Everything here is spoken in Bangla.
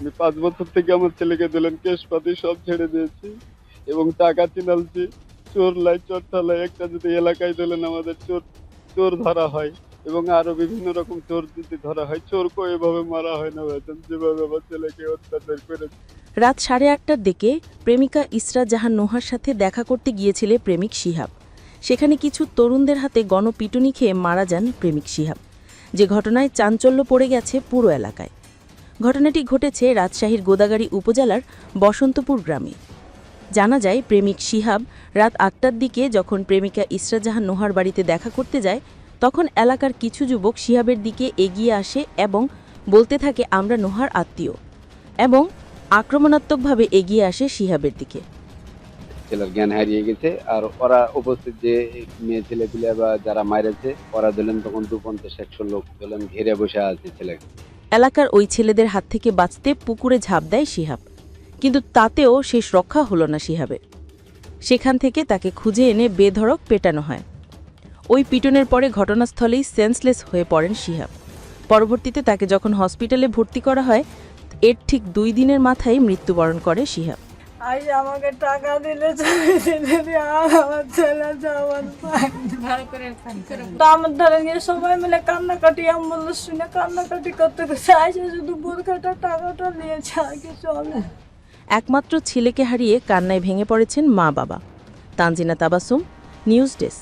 আমি পাঁচ বছর থেকে আমার ছেলেকে দিলেন, কেশপাতি সব ছেড়ে দিয়েছি। এবং টাকা চিনালছি, চোর লাই, চোর ঠালাই, একটা যদি এলাকায় দিলেন আমাদের চোর চোর ধরা হয়। এবং আরও বিভিন্ন রকম চোর যদি ধরা হয়, চোরকেও এভাবে মারা হয় না ভাইজান যেভাবে আমার ছেলেকে অত্যাচার করেছে। রাত সাড়ে আটটার দিকে প্রেমিকা ইসরা জাহান নোহার সাথে দেখা করতে গিয়েছিলে প্রেমিক শিহাব। সেখানে কিছু তরুণদের হাতে গণপিটুনি খেয়ে মারা যান প্রেমিক শিহাব। যে ঘটনায় চাঞ্চল্য পড়ে গেছে পুরো এলাকায়। ঘটনাটি ঘটেছে রাজশাহীর গোদাগাড়ি উপজেলার বসন্তপুর গ্রামে। জানা যায়, প্রেমিক শিহাব রাত আটটার দিকে যখন প্রেমিকা ইসরা জাহান নোহার বাড়িতে দেখা করতে যায়, তখন এলাকার কিছু যুবক শিহাবের দিকে এগিয়ে আসে এবং বলতে থাকে, আমরা নোহার আত্মীয়। এবং আক্রমণাত্মকভাবে এগিয়ে আসে শিহাবের দিকে। ছেলের জ্ঞান হারিয়ে গেছে আর ওরা উপস্থিত যে মেয়ে ছেলেপিলে বা যারা মারেছে, ওরা দিলেন তখন দু পঞ্চাশ, একশো লোক দিলেন ঘিরে বসে আছে ছেলেকে। এলাকার ওই ছেলেদের হাত থেকে বাঁচতে পুকুরে ঝাঁপ দেয় শিহাব। কিন্তু তাতেও শেষ রক্ষা হলো না শিহাবের। সেখান থেকে তাকে খুঁজে এনে বেধড়ক পেটানো হয়। ওই পিটনের পরে ঘটনাস্থলেই সেন্সলেস হয়ে পড়েন শিহাব। পরবর্তীতে তাকে যখন হসপিটালে ভর্তি করা হয়, এর ঠিক দুই দিনের মাথায় মৃত্যুবরণ করে শিহাব। আজ আমাকে টাকা দিলে চলে দিলে আর আমার ছেলে যাওয়ার আমার ধরে গিয়ে সবাই মিলে কান্নাকাটি আমি শুনে কান্নাকাটি করতে করতে আইসে শুধু বোরখাটা টাকাটা নিয়েছে আর কিছু একমাত্র ছেলেকে হারিয়ে কান্নায় ভেঙে পড়েছেন মা বাবা তানজিনা তাবাসুম নিউজ ডেস্ক।